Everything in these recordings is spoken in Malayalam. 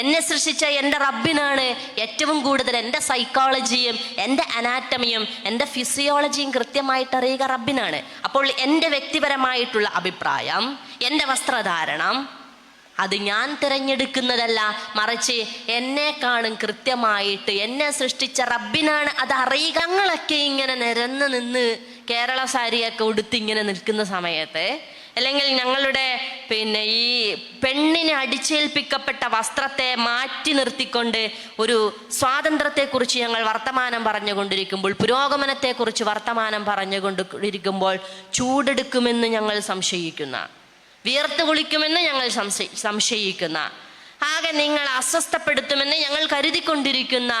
എന്നെ സൃഷ്ടിച്ച എന്റെ റബ്ബിനാണ് ഏറ്റവും കൂടുതൽ എന്റെ സൈക്കോളജിയും എന്റെ അനാറ്റമിയും എന്റെ ഫിസിയോളജിയും കൃത്യമായിട്ട് അറിയുക റബ്ബിനാണ്. അപ്പോൾ എന്റെ വ്യക്തിപരമായിട്ടുള്ള അഭിപ്രായം എന്റെ വസ്ത്രധാരണം അത് ഞാൻ തിരഞ്ഞെടുക്കുന്നതല്ല. മറിച്ച് എന്നെ കാണും കൃത്യമായിട്ട് എന്നെ സൃഷ്ടിച്ച റബ്ബിനാണ് അത് അറിയുക. ഇങ്ങനെ നിരന്ന് നിന്ന് കേരള സാരിയൊക്കെ ഉടുത്ത് ഇങ്ങനെ നിൽക്കുന്ന സമയത്ത് അല്ലെങ്കിൽ ഞങ്ങളുടെ പിന്നെ ഈ പെണ്ണിനെ അടിച്ചേൽപ്പിക്കപ്പെട്ട വസ്ത്രത്തെ മാറ്റി നിർത്തിക്കൊണ്ട് ഒരു സ്വാതന്ത്ര്യത്തെക്കുറിച്ച് ഞങ്ങൾ വർത്തമാനം പറഞ്ഞുകൊണ്ടിരിക്കുമ്പോൾ പുരോഗമനത്തെക്കുറിച്ച് വർത്തമാനം പറഞ്ഞുകൊണ്ടിരിക്കുമ്പോൾ ചൂടെടുക്കുമെന്ന് ഞങ്ങൾ സംശയിക്കുന്ന വിയർത്ത് കുളിക്കുമെന്ന് ഞങ്ങൾ സംശയി സംശയിക്കുന്ന ആകെ നിങ്ങൾ അസ്വസ്ഥപ്പെടുത്തുമെന്ന് ഞങ്ങൾ കരുതിക്കൊണ്ടിരിക്കുന്ന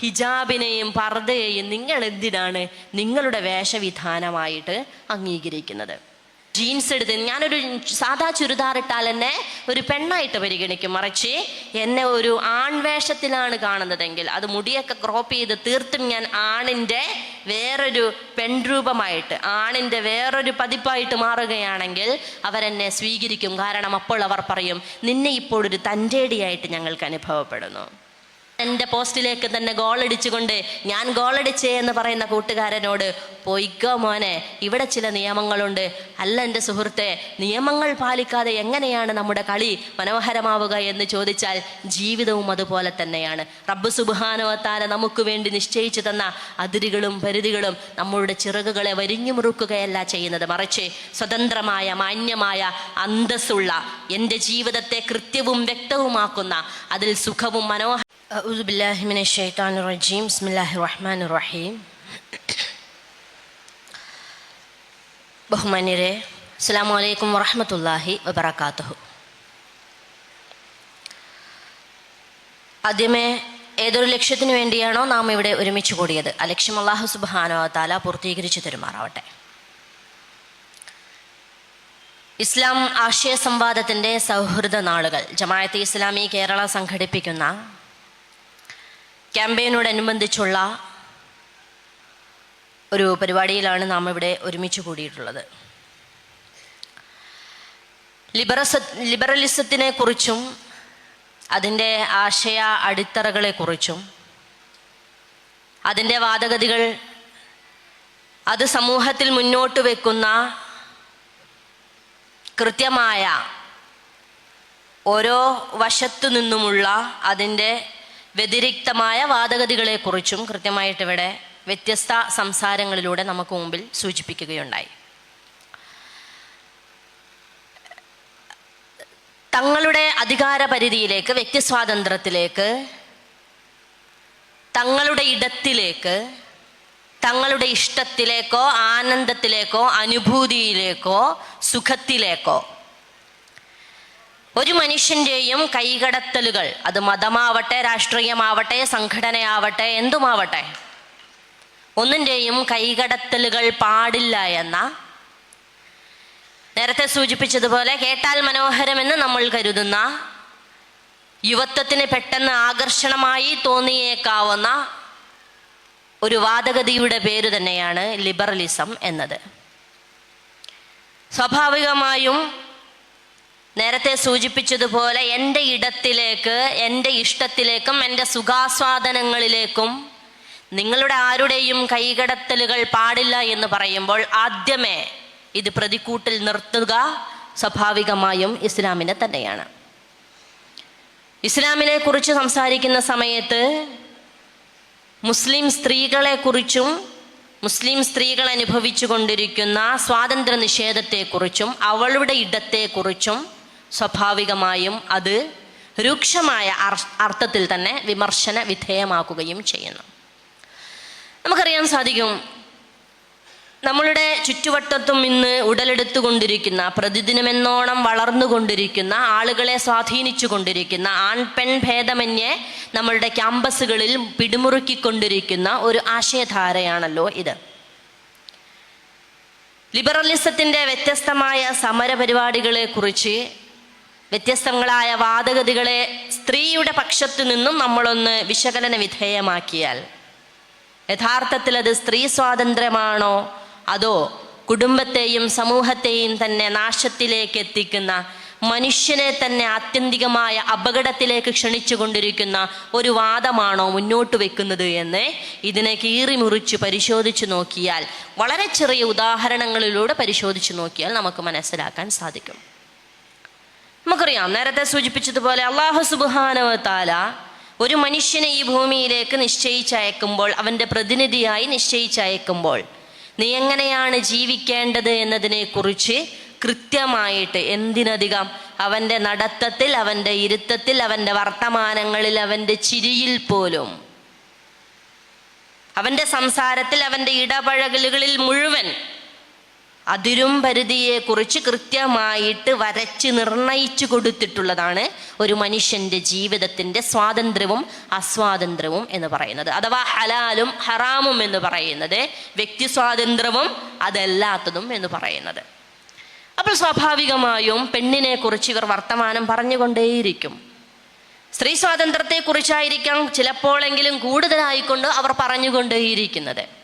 ഹിജാബിനെയും പർദ്ദയെയും നിങ്ങൾ എന്തിനാണ് നിങ്ങളുടെ വേഷവിധാനമായിട്ട് അംഗീകരിക്കുന്നത്? ജീൻസ് എടുത്ത് ഞാനൊരു സാധാ ചുരിദാർ ഇട്ടാൽ എന്നെ ഒരു പെണ്ണായിട്ട് പരിഗണിക്കും. മറിച്ച് എന്നെ ഒരു ആൺവേഷത്തിലാണ് കാണുന്നതെങ്കിൽ അത് മുടിയൊക്കെ ക്രോപ്പ് ചെയ്ത് തീർത്തും ഞാൻ ആണിന്റെ വേറൊരു പെൺരൂപമായിട്ട് ആണിന്റെ വേറൊരു പതിപ്പായിട്ട് മാറുകയാണെങ്കിൽ അവരെന്നെ സ്വീകരിക്കും. കാരണം അപ്പോൾ അവർ പറയും നിന്നെ ഇപ്പോൾ ഒരു തന്റെടിയായിട്ട് ഞങ്ങൾക്ക് അനുഭവപ്പെടുന്നു. എന്റെ പോസ്റ്റിലേക്ക് തന്നെ ഗോളടിച്ചുകൊണ്ട് ഞാൻ ഗോളടിച്ചേ എന്ന് പറയുന്ന കൂട്ടുകാരനോട് പൊയ്ക്കോ മോനെ ഇവിടെ ചില നിയമങ്ങളുണ്ട് അല്ല എൻ്റെ സുഹൃത്തെ നിയമങ്ങൾ പാലിക്കാതെ എങ്ങനെയാണ് നമ്മുടെ കളി മനോഹരമാവുക എന്ന് ചോദിച്ചാൽ ജീവിതവും അതുപോലെ തന്നെയാണ് റബ്ബ് സുബാനവത്താല നമുക്ക് വേണ്ടി നിശ്ചയിച്ചു തന്ന അതിരുകളും പരിധികളും നമ്മളുടെ ചിറകുകളെ വരിഞ്ഞു മുറുക്കുകയല്ല ചെയ്യുന്നത് മറിച്ച് സ്വതന്ത്രമായ മാന്യമായ അന്തസ്സുള്ള എൻ്റെ ജീവിതത്തെ കൃത്യവും വ്യക്തവുമാക്കുന്ന അതിൽ സുഖവും മനോഹര أعوذ بالله من الشيطان الرجيم بسم الله الرحمن الرحيم ബഹുമാന്യരെ അസ്സാം വലൈക്കും വറഹമത്തല്ലാഹി വബർക്കാത്തുഹു ആദ്യമേ ഏതൊരു ലക്ഷ്യത്തിന് വേണ്ടിയാണോ നാം ഇവിടെ ഒരുമിച്ച് കൂടിയത്? ആ ലക്ഷ്യം അള്ളാഹു സുബാനോ താല പൂർത്തീകരിച്ചു തരുമാറാവട്ടെ. ഇസ്ലാം ആശയ സംവാദത്തിന്റെ സൗഹൃദ നാളുകൾ ജമായത്ത് ഇസ്ലാമി കേരള സംഘടിപ്പിക്കുന്ന ക്യാമ്പയിനോടനുബന്ധിച്ചുള്ള ഒരു പരിപാടിയിലാണ് നാം ഇവിടെ ഒരുമിച്ച് കൂടിയിട്ടുള്ളത്. ലിബറസ ലിബറലിസത്തിനെ കുറിച്ചും അതിന്റെ ആശയ അടിത്തറകളെക്കുറിച്ചും അതിന്റെ വാദഗതികൾ അത് സമൂഹത്തിൽ മുന്നോട്ട് വെക്കുന്ന കൃത്യമായ ഓരോ വശത്തു നിന്നുമുള്ള അതിന്റെ വ്യതിരിക്തമായ വാദഗതികളെക്കുറിച്ചും കൃത്യമായിട്ട് ഇവിടെ വ്യത്യസ്ത സംസാരങ്ങളിലൂടെ നമുക്ക് മുമ്പിൽ സൂചിപ്പിക്കുകയുണ്ടായി. തങ്ങളുടെ അധികാര പരിധിയിലേക്ക് വ്യക്തി സ്വാതന്ത്ര്യത്തിലേക്ക് തങ്ങളുടെ ഇടത്തിലേക്ക് തങ്ങളുടെ ഇഷ്ടത്തിലേക്കോ ആനന്ദത്തിലേക്കോ അനുഭൂതിയിലേക്കോ സുഖത്തിലേക്കോ ഒരു മനുഷ്യന്റെയും കൈകടത്തലുകൾ അത് മതമാവട്ടെ രാഷ്ട്രീയമാവട്ടെ സംഘടനയാവട്ടെ എന്തുമാവട്ടെ ഒന്നിന്റെയും കൈകടത്തലുകൾ പാടില്ല എന്ന നേരത്തെ സൂചിപ്പിച്ചതുപോലെ കേട്ടാൽ മനോഹരമെന്ന് നമ്മൾ കരുതുന്ന യുവത്വത്തിന് പെട്ടെന്ന് ആകർഷണമായി തോന്നിയേക്കാവുന്ന ഒരു വാദഗതിയുടെ പേര് തന്നെയാണ് ലിബറലിസം എന്നത്. സ്വാഭാവികമായും നേരത്തെ സൂചിപ്പിച്ചതുപോലെ എന്റെ ഇടത്തിലേക്ക് എന്റെ ഇഷ്ടത്തിലേക്കും എന്റെ സുഖാസ്വാദനങ്ങളിലേക്കും നിങ്ങളുടെ ആരുടെയും കൈകടത്തലുകൾ പാടില്ല എന്ന് പറയുമ്പോൾ ആദ്യമേ ഇത് പ്രതിക്കൂട്ടിൽ നിർത്തുക സ്വാഭാവികമായും ഇസ്ലാമിനെ തന്നെയാണ്. ഇസ്ലാമിനെ കുറിച്ച് സംസാരിക്കുന്ന സമയത്ത് മുസ്ലിം സ്ത്രീകളെക്കുറിച്ചും മുസ്ലിം സ്ത്രീകൾ അനുഭവിച്ചു കൊണ്ടിരിക്കുന്ന സ്വാതന്ത്ര്യ നിഷേധത്തെക്കുറിച്ചും അവളുടെ ഇടത്തെക്കുറിച്ചും സ്വാഭാവികമായും അത് രൂക്ഷമായ അർത്ഥത്തിൽ തന്നെ വിമർശന വിധേയമാക്കുകയും ചെയ്യുന്നു. നമുക്കറിയാൻ സാധിക്കും. നമ്മളുടെ ചുറ്റുവട്ടത്തും ഇന്ന് ഉടലെടുത്തുകൊണ്ടിരിക്കുന്ന പ്രതിദിനമെന്നോണം വളർന്നുകൊണ്ടിരിക്കുന്ന ആളുകളെ സ്വാധീനിച്ചു കൊണ്ടിരിക്കുന്ന ആൺ പെൺ ഭേദമന്യേ നമ്മളുടെ ക്യാമ്പസുകളിൽ പിടിമുറുക്കിക്കൊണ്ടിരിക്കുന്ന ഒരു ആശയധാരയാണല്ലോ ഇത്. ലിബറലിസത്തിന്റെ വ്യത്യസ്തമായ സമര പരിപാടികളെ കുറിച്ച് വ്യത്യസ്തങ്ങളായ വാദഗതികളെ സ്ത്രീയുടെ പക്ഷത്തു നിന്നും നമ്മളൊന്ന് വിശകലന വിധേയമാക്കിയാൽ യഥാർത്ഥത്തിൽ അത് സ്ത്രീ സ്വാതന്ത്ര്യമാണോ? അതോ കുടുംബത്തെയും സമൂഹത്തെയും തന്നെ നാശത്തിലേക്ക് എത്തിക്കുന്ന മനുഷ്യനെ തന്നെ ആത്യന്തികമായ അപകടത്തിലേക്ക് ക്ഷണിച്ചു കൊണ്ടിരിക്കുന്ന ഒരു വാദമാണോ മുന്നോട്ട് വെക്കുന്നത് എന്ന് ഇതിനെ കീറി മുറിച്ച് പരിശോധിച്ച് നോക്കിയാൽ വളരെ ചെറിയ ഉദാഹരണങ്ങളിലൂടെ പരിശോധിച്ചു നോക്കിയാൽ നമുക്ക് മനസ്സിലാക്കാൻ സാധിക്കും. നമുക്കറിയാം നേരത്തെ സൂചിപ്പിച്ചതുപോലെ അള്ളാഹു സുബാനവ താല ഒരു മനുഷ്യനെ ഈ ഭൂമിയിലേക്ക് നിശ്ചയിച്ചയക്കുമ്പോൾ അവന്റെ പ്രതിനിധിയായി നിശ്ചയിച്ചയക്കുമ്പോൾ നീ എങ്ങനെയാണ് ജീവിക്കേണ്ടത് എന്നതിനെക്കുറിച്ച് കൃത്യമായിട്ട് എന്തിനധികം അവന്റെ നടത്തത്തിൽ അവന്റെ ഇരുത്തത്തിൽ അവന്റെ വർത്തമാനങ്ങളിൽ അവന്റെ ചിരിയിൽ പോലും അവന്റെ സംസാരത്തിൽ അവന്റെ ഇടപഴകലുകളിൽ മുഴുവൻ അതിരും പരിധിയെക്കുറിച്ച് കൃത്യമായിട്ട് വരച്ച് നിർണയിച്ചു കൊടുത്തിട്ടുള്ളതാണ് ഒരു മനുഷ്യന്റെ ജീവിതത്തിന്റെ സ്വാതന്ത്ര്യവും അസ്വാതന്ത്ര്യവും എന്ന് പറയുന്നത്. അഥവാ ഹലാലും ഹറാമും എന്ന് പറയുന്നത്. വ്യക്തി സ്വാതന്ത്ര്യവും അതല്ലാത്തതും എന്ന് പറയുന്നത്. അപ്പോൾ സ്വാഭാവികമായും പെണ്ണിനെ കുറിച്ച് ഇവർ വർത്തമാനം പറഞ്ഞുകൊണ്ടേയിരിക്കും. സ്ത്രീ സ്വാതന്ത്ര്യത്തെക്കുറിച്ചായിരിക്കാം ചിലപ്പോഴെങ്കിലും കൂടുതലായിക്കൊണ്ട് അവർ പറഞ്ഞുകൊണ്ടേയിരിക്കുന്നത്.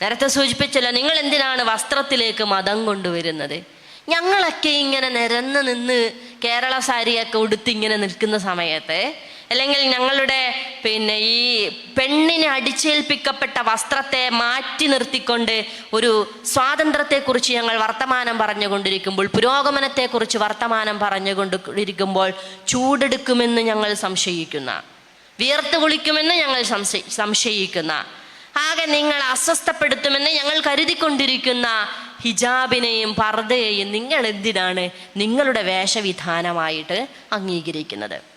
നേരത്തെ സൂചിപ്പിച്ചല്ലോ നിങ്ങൾ എന്തിനാണ് വസ്ത്രത്തിലേക്ക് മതം കൊണ്ടുവരുന്നത്? ഞങ്ങളൊക്കെ ഇങ്ങനെ നിരന്ന് നിന്ന് കേരള സാരിയൊക്കെ ഉടുത്ത് ഇങ്ങനെ നിൽക്കുന്ന സമയത്ത് അല്ലെങ്കിൽ ഞങ്ങളുടെ പിന്നെ ഈ പെണ്ണിനെ അടിച്ചേൽപ്പിക്കപ്പെട്ട വസ്ത്രത്തെ മാറ്റി നിർത്തിക്കൊണ്ട് ഒരു സ്വാതന്ത്ര്യത്തെക്കുറിച്ച് ഞങ്ങൾ വർത്തമാനം പറഞ്ഞുകൊണ്ടിരിക്കുമ്പോൾ പുരോഗമനത്തെക്കുറിച്ച് വർത്തമാനം പറഞ്ഞുകൊണ്ടിരിക്കുമ്പോൾ ചൂടെടുക്കുമെന്ന് ഞങ്ങൾ സംശയിക്കുന്ന വിയർത്ത് കുളിക്കുമെന്ന് ഞങ്ങൾ സംശയി സംശയിക്കുന്ന ആകെ നിങ്ങൾ അസ്വസ്ഥപ്പെടുത്തുമെന്ന് ഞങ്ങൾ കരുതിക്കൊണ്ടിരിക്കുന്ന ഹിജാബിനെയും പർദ്ദയെയും നിങ്ങൾ എന്തിനാണ് നിങ്ങളുടെ വേഷവിധാനമായിട്ട് അംഗീകരിക്കുന്നത്?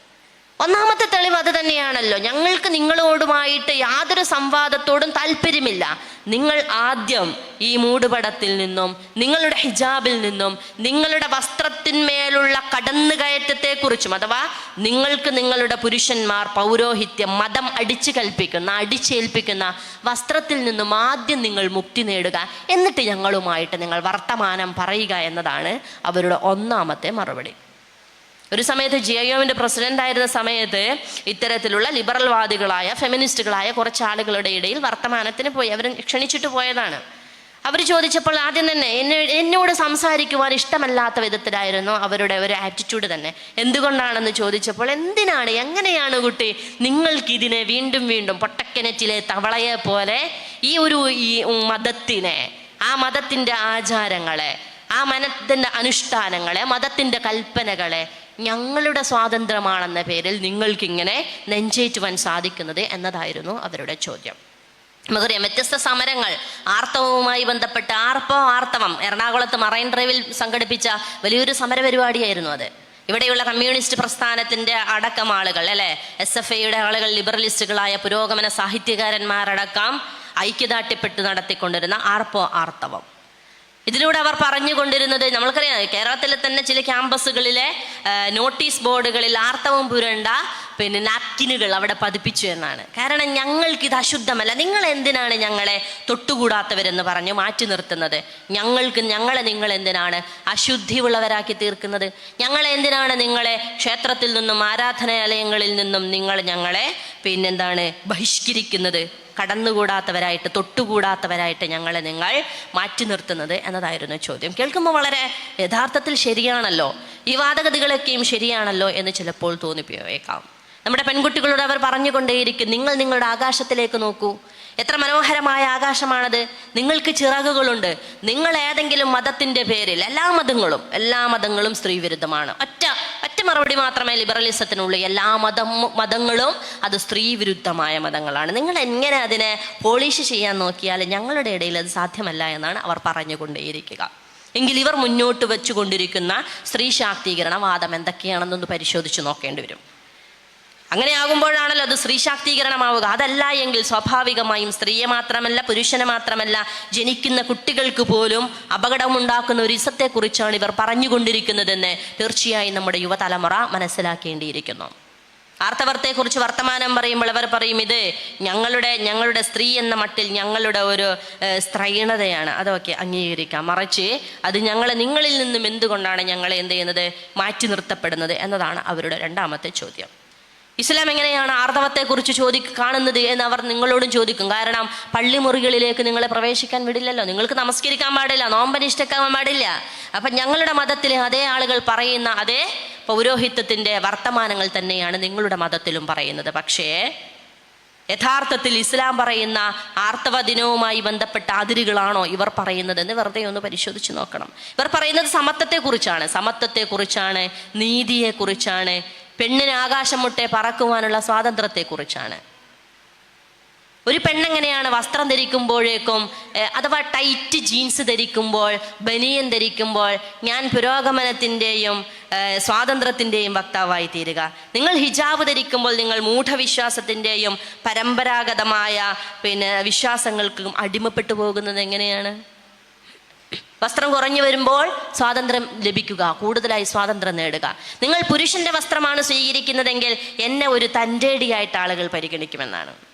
ഒന്നാമത്തെ തെളിവ് അത് തന്നെയാണല്ലോ. ഞങ്ങൾക്ക് നിങ്ങളോടുമായിട്ട് യാതൊരു സംവാദത്തോടും താല്പര്യമില്ല. നിങ്ങൾ ആദ്യം ഈ മൂടുപടത്തിൽ നിന്നും നിങ്ങളുടെ ഹിജാബിൽ നിന്നും നിങ്ങളുടെ വസ്ത്രത്തിന്മേലുള്ള കടന്നുകയറ്റത്തെക്കുറിച്ചും അഥവാ നിങ്ങൾക്ക് നിങ്ങളുടെ പുരുഷന്മാർ പൗരോഹിത്യം മതം അടിച്ചു കൽപ്പിക്കുന്ന അടിച്ചേൽപ്പിക്കുന്ന വസ്ത്രത്തിൽ നിന്നും ആദ്യം നിങ്ങൾ മുക്തി നേടുക. എന്നിട്ട് ഞങ്ങളുമായിട്ട് നിങ്ങൾ വർത്തമാനം പറയുക എന്നതാണ് അവരുടെ ഒന്നാമത്തെ മറുപടി. ഒരു സമയത്ത് ജി ഒമിന്റെ പ്രസിഡന്റ് ആയിരുന്ന സമയത്ത് ഇത്തരത്തിലുള്ള ലിബറൽവാദികളായ ഫെമിനിസ്റ്റുകളായ കുറച്ച് ആളുകളുടെ ഇടയിൽ വർത്തമാനത്തിന് പോയി അവർ ക്ഷണിച്ചിട്ട് പോയതാണ്. അവർ ചോദിച്ചപ്പോൾ ആദ്യം തന്നെ എന്നെ എന്നോട് സംസാരിക്കുവാൻ ഇഷ്ടമല്ലാത്ത വിധത്തിലായിരുന്നു അവരുടെ ഒരു ആറ്റിറ്റ്യൂഡ് തന്നെ. എന്തുകൊണ്ടാണെന്ന് ചോദിച്ചപ്പോൾ എന്തിനാണ് എങ്ങനെയാണ് കുട്ടി നിങ്ങൾക്ക് ഇതിനെ വീണ്ടും വീണ്ടും പൊട്ടക്കിണറ്റിലെ തവളയെ പോലെ ഈ ഒരു ഈ മതത്തിനെ ആ മതത്തിന്റെ ആചാരങ്ങളെ ആ മനത്തിന്റെ അനുഷ്ഠാനങ്ങളെ മതത്തിന്റെ കൽപ്പനകളെ ഞങ്ങളുടെ സ്വാതന്ത്ര്യമാണെന്ന പേരിൽ നിങ്ങൾക്കിങ്ങനെ നെഞ്ചേറ്റുവാൻ സാധിക്കുന്നത് എന്നതായിരുന്നു അവരുടെ ചോദ്യം. നമുക്കറിയാം വ്യത്യസ്ത സമരങ്ങൾ ആർത്തവവുമായി ബന്ധപ്പെട്ട് ആർപ്പോ ആർത്തവം എറണാകുളത്ത് മറൈൻ ഡ്രൈവിൽ സംഘടിപ്പിച്ച വലിയൊരു സമര പരിപാടിയായിരുന്നു അത്. ഇവിടെയുള്ള കമ്മ്യൂണിസ്റ്റ് പ്രസ്ഥാനത്തിന്റെ അടക്കം ആളുകൾ അല്ലെ? എസ് എഫ് ഐയുടെ ആളുകൾ ലിബറലിസ്റ്റുകളായ പുരോഗമന സാഹിത്യകാരന്മാരടക്കം ഐക്യദാട്ടിപ്പെട്ട് നടത്തിക്കൊണ്ടിരുന്ന ആർപ്പോ ആർത്തവം. ഇതിലൂടെ അവർ പറഞ്ഞുകൊണ്ടിരുന്നത് നമ്മൾക്കറിയാം കേരളത്തിലെ തന്നെ ചില ക്യാമ്പസുകളിലെ നോട്ടീസ് ബോർഡുകളിൽ ആർത്തവം പുരണ്ട പിന്നെ നാപ്കിനുകൾ അവിടെ പതിപ്പിച്ചു എന്നാണ്. കാരണം ഞങ്ങൾക്ക് ഇത് അശുദ്ധമല്ല. നിങ്ങൾ എന്തിനാണ് ഞങ്ങളെ തൊട്ടുകൂടാത്തവരെന്ന് പറഞ്ഞ് മാറ്റി നിർത്തുന്നത്? ഞങ്ങൾക്ക് ഞങ്ങളെ നിങ്ങൾ എന്തിനാണ് അശുദ്ധിയുള്ളവരാക്കി തീർക്കുന്നത്? ഞങ്ങളെ എന്തിനാണ് നിങ്ങളെ ക്ഷേത്രത്തിൽ നിന്നും ആരാധനാലയങ്ങളിൽ നിന്നും നിങ്ങൾ ഞങ്ങളെ പിന്നെന്താണ് ബഹിഷ്കരിക്കുന്നത്? കടന്നുകൂടാത്തവരായിട്ട് തൊട്ടുകൂടാത്തവരായിട്ട് ഞങ്ങളെ നിങ്ങൾ മാറ്റി നിർത്തുന്നത് എന്നതായിരുന്നു ചോദ്യം. കേൾക്കുമ്പോൾ വളരെ യഥാർത്ഥത്തിൽ ശരിയാണല്ലോ. ഈ വാദഗതികളൊക്കെയും ശരിയാണല്ലോ എന്ന് ചിലപ്പോൾ തോന്നിപ്പോയേക്കാം. നമ്മുടെ പെൺകുട്ടികളോട് അവർ പറഞ്ഞുകൊണ്ടേയിരിക്കും നിങ്ങൾ നിങ്ങളുടെ ആകാശത്തിലേക്ക് നോക്കൂ. എത്ര മനോഹരമായ ആകാശമാണത്. നിങ്ങൾക്ക് ചിറകുകളുണ്ട്. നിങ്ങൾ ഏതെങ്കിലും മതത്തിന്റെ പേരിൽ എല്ലാ മതങ്ങളും എല്ലാ മതങ്ങളും സ്ത്രീവിരുദ്ധമാണ്. മറുപടി മാത്രമേ ലിബറലിസത്തിനുള്ളൂ. എല്ലാ മതം മതങ്ങളും അത് സ്ത്രീ വിരുദ്ധമായ മതങ്ങളാണ്. നിങ്ങൾ എങ്ങനെ അതിനെ പോളിഷ് ചെയ്യാൻ നോക്കിയാൽ ഞങ്ങളുടെ ഇടയിൽ അത് സാധ്യമല്ല എന്നാണ് അവർ പറഞ്ഞുകൊണ്ടേയിരിക്കുക. എങ്കിൽ ഇവർ മുന്നോട്ട് വെച്ചുകൊണ്ടിരിക്കുന്ന സ്ത്രീ ശാക്തീകരണ വാദം എന്തൊക്കെയാണെന്നൊന്ന് പരിശോധിച്ച് നോക്കേണ്ടി വരും. അങ്ങനെ ആകുമ്പോഴാണല്ലോ അത് സ്ത്രീ ശാക്തീകരണമാവുക അതല്ല എങ്കിൽ സ്വാഭാവികമായും സ്ത്രീയെ മാത്രമല്ല പുരുഷനെ മാത്രമല്ല ജനിക്കുന്ന കുട്ടികൾക്ക് പോലും അപകടമുണ്ടാക്കുന്ന ഒരു ഇസത്തെക്കുറിച്ചാണ് ഇവർ പറഞ്ഞുകൊണ്ടിരിക്കുന്നതെന്ന് തീർച്ചയായും നമ്മുടെ യുവതലമുറ മനസ്സിലാക്കേണ്ടിയിരിക്കുന്നു. ആർത്തവർത്തേക്കുറിച്ച് വർത്തമാനം പറയുമ്പോൾ അവർ പറയും ഇത് ഞങ്ങളുടെ ഞങ്ങളുടെ സ്ത്രീ എന്ന മട്ടിൽ ഞങ്ങളുടെ ഒരു സ്ത്രൈണതയാണ്. അതൊക്കെ അംഗീകരിക്കാം. മറിച്ച് അത് ഞങ്ങളെ നിങ്ങളിൽ നിന്നും എന്തുകൊണ്ടാണ് ഞങ്ങളെ എന്ത് ചെയ്യുന്നത്? മാറ്റി നിർത്തപ്പെടുന്നത്? എന്നതാണ് അവരുടെ രണ്ടാമത്തെ ചോദ്യം. ഇസ്ലാം എങ്ങനെയാണ് ആർത്തവത്തെക്കുറിച്ച് ചോദി കാണുന്നത് എന്ന് അവർ നിങ്ങളോടും ചോദിക്കും. കാരണം പള്ളിമുറികളിലേക്ക് നിങ്ങളെ പ്രവേശിക്കാൻ വിടില്ലല്ലോ. നിങ്ങൾക്ക് നമസ്കരിക്കാൻ പാടില്ല നോമ്പനിഷ്ഠക്കാൻ പാടില്ല. അപ്പം ഞങ്ങളുടെ മതത്തിലെ അതേ ആളുകൾ പറയുന്ന അതേ പൗരോഹിത്യത്തിന്റെ വർത്തമാനങ്ങൾ തന്നെയാണ് നിങ്ങളുടെ മതത്തിലും പറയുന്നത്. പക്ഷേ യഥാർത്ഥത്തിൽ ഇസ്ലാം പറയുന്ന ആർത്തവ ദിനവുമായി ബന്ധപ്പെട്ട അതിരുകളാണോ ഇവർ പറയുന്നത് എന്ന് വെറുതെ ഒന്ന് പരിശോധിച്ച് നോക്കണം. ഇവർ പറയുന്നത് സമത്വത്തെക്കുറിച്ചാണ്. സമത്വത്തെക്കുറിച്ചാണ് നീതിയെക്കുറിച്ചാണ് പെണ്ണിന് ആകാശം മുട്ടെ പറക്കുവാനുള്ള സ്വാതന്ത്ര്യത്തെക്കുറിച്ചാണ്. ഒരു പെണ്ണെങ്ങനെയാണ് വസ്ത്രം ധരിക്കുമ്പോഴേക്കും അഥവാ ടൈറ്റ് ജീൻസ് ധരിക്കുമ്പോൾ ബനിയൻ ധരിക്കുമ്പോൾ ഞാൻ പുരോഗമനത്തിന്റെയും സ്വാതന്ത്ര്യത്തിന്റെയും വക്താവായി തീരുക. നിങ്ങൾ ഹിജാബ് ധരിക്കുമ്പോൾ നിങ്ങൾ മൂഢവിശ്വാസത്തിന്റെയും പരമ്പരാഗതമായ പിന്നെ വിശ്വാസങ്ങൾക്കും അടിമപ്പെട്ടു പോകുന്നത് എങ്ങനെയാണ്? വസ്ത്രം കുറഞ്ഞു വരുമ്പോൾ സ്വാതന്ത്ര്യം ലഭിക്കുക കൂടുതലായി സ്വാതന്ത്ര്യം നേടുക. നിങ്ങൾ പുരുഷന്റെ വസ്ത്രമാണ് സ്വീകരിക്കുന്നതെങ്കിൽ എന്നെ ഒരു തന്റെടിയായിട്ട് ആളുകൾ പരിഗണിക്കുമെന്നാണ്.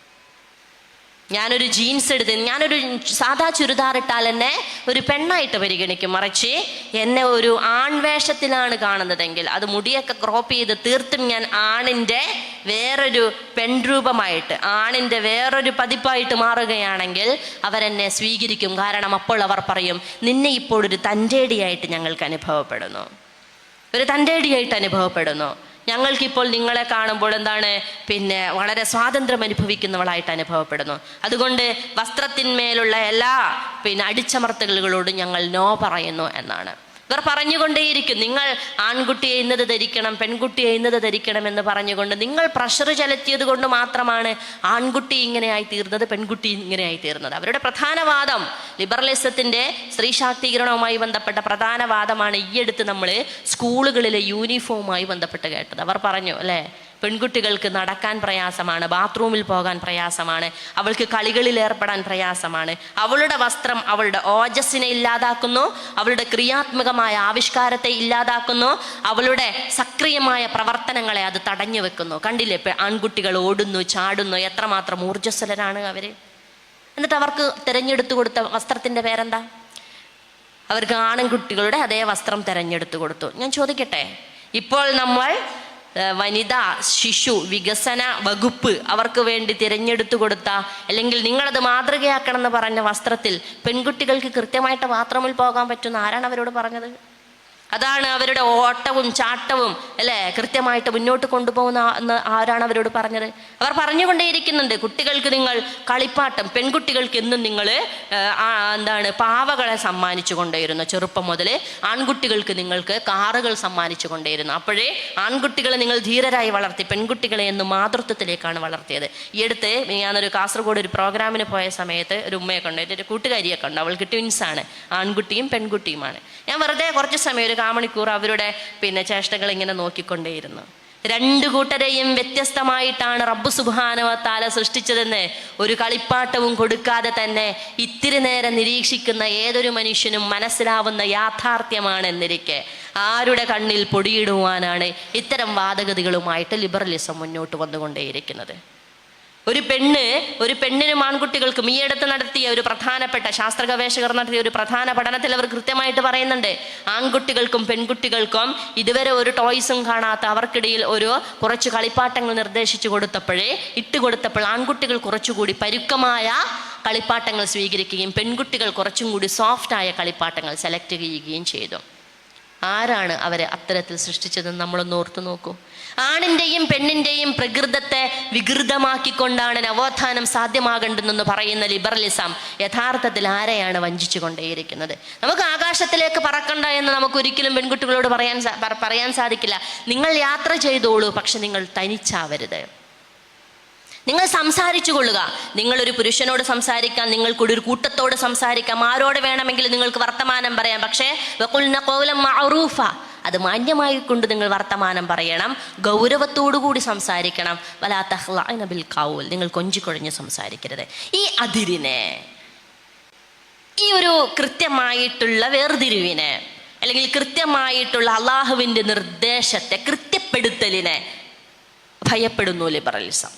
ഞാനൊരു ജീൻസ് എടുത്ത് ഞാനൊരു സാധാ ചുരിദാർ ഇട്ടാൽ എന്നെ ഒരു പെണ്ണായിട്ട് പരിഗണിക്കും. മറിച്ച് എന്നെ ഒരു ആൺവേഷത്തിലാണ് കാണുന്നതെങ്കിൽ അത് മുടിയൊക്കെ ക്രോപ്പ് ചെയ്ത് തീർത്തും ഞാൻ ആണിന്റെ വേറൊരു പെൺരൂപമായിട്ട് ആണിന്റെ വേറൊരു പതിപ്പായിട്ട് മാറുകയാണെങ്കിൽ അവരെന്നെ സ്വീകരിക്കും. കാരണം അപ്പോൾ അവർ പറയും നിന്നെ ഇപ്പോൾ ഒരു തന്റെടിയായിട്ട് ഞങ്ങൾക്ക് അനുഭവപ്പെടുന്നു. ഒരു തന്റെടിയായിട്ട് അനുഭവപ്പെടുന്നു. ഞങ്ങൾക്കിപ്പോൾ നിങ്ങളെ കാണുമ്പോൾ എന്താണ്? പിന്നെ വളരെ സ്വാതന്ത്ര്യം അനുഭവിക്കുന്നവളായിട്ട് അനുഭവപ്പെടുന്നു. അതുകൊണ്ട് വസ്ത്രത്തിന്മേലുള്ള എല്ലാ പിന്നെ അടിച്ചമർത്തലുകളോടും ഞങ്ങൾ നോ പറയുന്നു എന്നാണ്. പറഞ്ഞുകൊണ്ടേയിരിക്കും നിങ്ങൾ ആൺകുട്ടി ഇന്നത് ധരിക്കണം പെൺകുട്ടിയെ ഇന്നത് ധരിക്കണം എന്ന് പറഞ്ഞുകൊണ്ട് നിങ്ങൾ പ്രഷർ ചെലുത്തിയത് കൊണ്ട് മാത്രമാണ് ആൺകുട്ടി ഇങ്ങനെയായി തീർന്നത് പെൺകുട്ടി ഇങ്ങനെയായി തീർന്നത് അവരുടെ പ്രധാന വാദം ലിബറലിസത്തിന്റെ സ്ത്രീ ശാക്തീകരണവുമായി ബന്ധപ്പെട്ട പ്രധാന വാദമാണ് ഈ അടുത്ത് നമ്മൾ സ്കൂളുകളിലെ യൂണിഫോമുമായി ബന്ധപ്പെട്ട് കേട്ടത്. അവർ പറഞ്ഞു അല്ലേ? പെൺകുട്ടികൾക്ക് നടക്കാൻ പ്രയാസമാണ് ബാത്റൂമിൽ പോകാൻ പ്രയാസമാണ് അവൾക്ക് കളികളിൽ ഏർപ്പെടാൻ പ്രയാസമാണ്. അവളുടെ വസ്ത്രം അവളുടെ ഓജസ്സിനെ ഇല്ലാതാക്കുന്നു അവളുടെ ക്രിയാത്മകമായ ആവിഷ്കാരത്തെ ഇല്ലാതാക്കുന്നു അവളുടെ സക്രിയമായ പ്രവർത്തനങ്ങളെ അത് തടഞ്ഞു വെക്കുന്നു. കണ്ടില്ലേ ആൺകുട്ടികൾ ഓടുന്നു ചാടുന്നു എത്രമാത്രം ഊർജസ്വലരാണ് അവർ? എന്നിട്ട് അവർക്ക് തിരഞ്ഞെടുത്തു കൊടുത്ത വസ്ത്രത്തിന്റെ പേരെന്താ? അവർക്ക് ആൺകുട്ടികളുടെ അതേ വസ്ത്രം തിരഞ്ഞെടുത്തു കൊടുത്തു. ഞാൻ ചോദിക്കട്ടെ ഇപ്പോൾ നമ്മൾ വനിതാ ശിശു വികസന വകുപ്പ് അവർക്ക് വേണ്ടി തിരഞ്ഞെടുത്തു കൊടുത്ത അല്ലെങ്കിൽ നിങ്ങളത് മാതൃകയാക്കണം എന്ന് പറഞ്ഞ വസ്ത്രത്തിൽ പെൺകുട്ടികൾക്ക് കൃത്യമായിട്ട് ബാത്റൂമിൽ പോകാൻ പറ്റുന്ന ആരാണ് അവരോട് പറഞ്ഞത്? അതാണ് അവരുടെ ഓട്ടവും ചാട്ടവും അല്ലേ? കൃത്യമായിട്ട് മുന്നോട്ട് കൊണ്ടുപോകുന്ന എന്ന് ആരാണ് അവരോട് പറഞ്ഞത്? അവർ പറഞ്ഞുകൊണ്ടേയിരിക്കുന്നുണ്ട് കുട്ടികൾക്ക് നിങ്ങൾ കളിപ്പാട്ടം പെൺകുട്ടികൾക്ക് എന്നും നിങ്ങൾ എന്താണ് പാവകളെ സമ്മാനിച്ചു കൊണ്ടേയിരുന്നു. ചെറുപ്പം മുതൽ ആൺകുട്ടികൾക്ക് നിങ്ങൾക്ക് കാറുകൾ സമ്മാനിച്ചു കൊണ്ടേയിരുന്നു. അപ്പോഴേ ആൺകുട്ടികളെ നിങ്ങൾ ധീരരായി വളർത്തി പെൺകുട്ടികളെ എന്ന് മാതൃത്വത്തിലേക്കാണ് വളർത്തിയത്. ഈ അടുത്ത് ഞാനൊരു കാസർഗോഡ് ഒരു പ്രോഗ്രാമിന് പോയ സമയത്ത് ഒരു ഉമ്മയെ കണ്ടു. എന്റെ ഒരു കൂട്ടുകാരിയൊക്കെ ഉണ്ട് അവൾക്ക് ട്വിൻസാണ് ആൺകുട്ടിയും പെൺകുട്ടിയുമാണ്. ഞാൻ വെറുതെ കുറച്ച് സമയം ഒരു കാമണിക്കൂർ അവരുടെ പിന്നെ ചേഷ്ടകൾ ഇങ്ങനെ നോക്കിക്കൊണ്ടേയിരുന്നു. രണ്ടു കൂട്ടരെയും വ്യത്യസ്തമായിട്ടാണ് റബ്ബ് സുബാനവത്താല സൃഷ്ടിച്ചതെന്ന് ഒരു കളിപ്പാട്ടവും കൊടുക്കാതെ തന്നെ ഇത്തിരി നേരം നിരീക്ഷിക്കുന്ന ഏതൊരു മനുഷ്യനും മനസ്സിലാവുന്ന യാഥാർത്ഥ്യമാണ് എന്നിരിക്കെ. ആരുടെ കണ്ണിൽ പൊടിയിടുവാനാണ് ഇത്തരം വാദഗതികളുമായിട്ട് ലിബറലിസം മുന്നോട്ട് വന്നുകൊണ്ടേയിരിക്കുന്നത്. ഒരു പെണ്ണ് ഒരു പെണ്ണിനും ആൺകുട്ടികൾക്കും ഈ അടുത്ത് നടത്തിയ ഒരു പ്രധാനപ്പെട്ട ശാസ്ത്ര ഗവേഷകർ നടത്തിയ ഒരു പ്രധാന പഠനത്തിൽ അവർ കൃത്യമായിട്ട് പറയുന്നുണ്ട്. ആൺകുട്ടികൾക്കും പെൺകുട്ടികൾക്കും ഇതുവരെ ഒരു ടോയ്സും കാണാത്ത അവർക്കിടയിൽ ഒരു കുറച്ച് കളിപ്പാട്ടങ്ങൾ നിർദ്ദേശിച്ചു കൊടുത്തപ്പോഴേ ഇട്ട് കൊടുത്തപ്പോൾ ആൺകുട്ടികൾ കുറച്ചുകൂടി പരുക്കമായ കളിപ്പാട്ടങ്ങൾ സ്വീകരിക്കുകയും പെൺകുട്ടികൾ കുറച്ചും കൂടി സോഫ്റ്റായ കളിപ്പാട്ടങ്ങൾ സെലക്ട് ചെയ്യുകയും ചെയ്തു. ആരാണ് അവരെ അത്തരത്തിൽ സൃഷ്ടിച്ചതെന്ന് നമ്മളൊന്ന് ഓർത്തു നോക്കൂ. ആണിന്റെയും പെണ്ണിന്റെയും പ്രകൃതത്തെ വികൃതമാക്കിക്കൊണ്ടാണ് നവോത്ഥാനം സാധ്യമാകേണ്ടതെന്ന് പറയുന്ന ലിബറലിസം യഥാർത്ഥത്തിൽ ആരെയാണ് വഞ്ചിച്ചു കൊണ്ടേയിരിക്കുന്നത് നമുക്ക് ആകാശത്തിലേക്ക് പറക്കണ്ട എന്ന് നമുക്ക് ഒരിക്കലും പെൺകുട്ടികളോട് പറയാൻ പറയാൻ സാധിക്കില്ല. നിങ്ങൾ യാത്ര ചെയ്തോളൂ പക്ഷെ നിങ്ങൾ തനിച്ചാവരുത്. നിങ്ങൾ സംസാരിച്ചു കൊള്ളുക. നിങ്ങളൊരു പുരുഷനോട് സംസാരിക്കാം നിങ്ങൾക്കൊരു ഒരു കൂട്ടത്തോട് സംസാരിക്കാം. ആരോട് വേണമെങ്കിലും നിങ്ങൾക്ക് വർത്തമാനം പറയാം. പക്ഷേ മഅറൂഫ അത് മാന്യമായി കൊണ്ട് നിങ്ങൾ വർത്തമാനം പറയണം. ഗൗരവത്തോടു കൂടി സംസാരിക്കണം. വലാ തഖ്ലഅന ബിൽ ഖൗൽ. നിങ്ങൾ കൊഞ്ചിക്കൊഴഞ്ഞ് സംസാരിക്കരുത്. ഈ അതിരിനെ ഈ ഒരു കൃത്യമായിട്ടുള്ള വേർതിരിവിനെ അല്ലെങ്കിൽ കൃത്യമായിട്ടുള്ള അള്ളാഹുവിന്റെ നിർദ്ദേശത്തെ കൃത്യപ്പെടുത്തലിനെ ഭയപ്പെടുന്നു ലിബറലിസം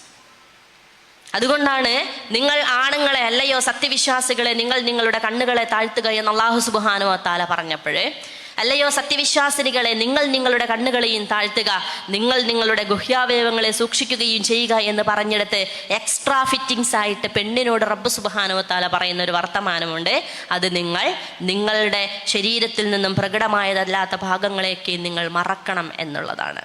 അതുകൊണ്ടാണ് നിങ്ങൾ ആണുങ്ങളെ അല്ലയോ സത്യവിശ്വാസികളെ നിങ്ങൾ നിങ്ങളുടെ കണ്ണുകളെ താഴ്ത്തുക എന്ന് അള്ളാഹു സുബാനോ താല പറഞ്ഞപ്പോഴേ അല്ലയോ സത്യവിശ്വാസിനികളെ നിങ്ങൾ നിങ്ങളുടെ കണ്ണുകളെയും താഴ്ത്തുക. നിങ്ങൾ നിങ്ങളുടെ ഗുഹ്യാവയവങ്ങളെ സൂക്ഷിക്കുകയും ചെയ്യുക എന്ന് പറഞ്ഞെടുത്ത് എക്സ്ട്രാ ഫിറ്റിങ്സ് ആയിട്ട് പെണ്ണിനോട് റബ്ബ് സുബാനുവത്താല പറയുന്ന ഒരു വർത്തമാനമുണ്ട്. അത് നിങ്ങൾ നിങ്ങളുടെ ശരീരത്തിൽ നിന്നും പ്രകടമായതല്ലാത്ത ഭാഗങ്ങളെയൊക്കെ നിങ്ങൾ മറക്കണം എന്നുള്ളതാണ്.